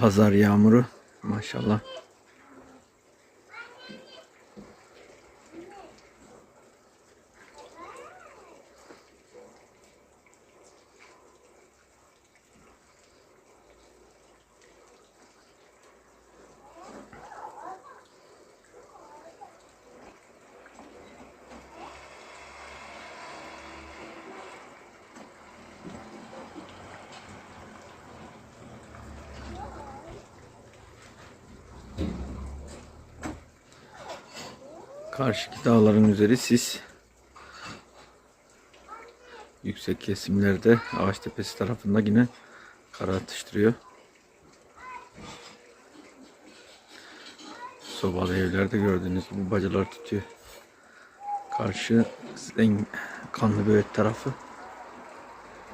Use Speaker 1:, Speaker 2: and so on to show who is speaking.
Speaker 1: Pazar yağmuru maşallah. Karşıki dağların üzeri sis. Yüksek kesimlerde Ağaçtepesi tarafında yine kar atıştırıyor. Sobalı evlerde gördüğünüz gibi bacalar tutuyor. Karşı en kanlı böğüt tarafı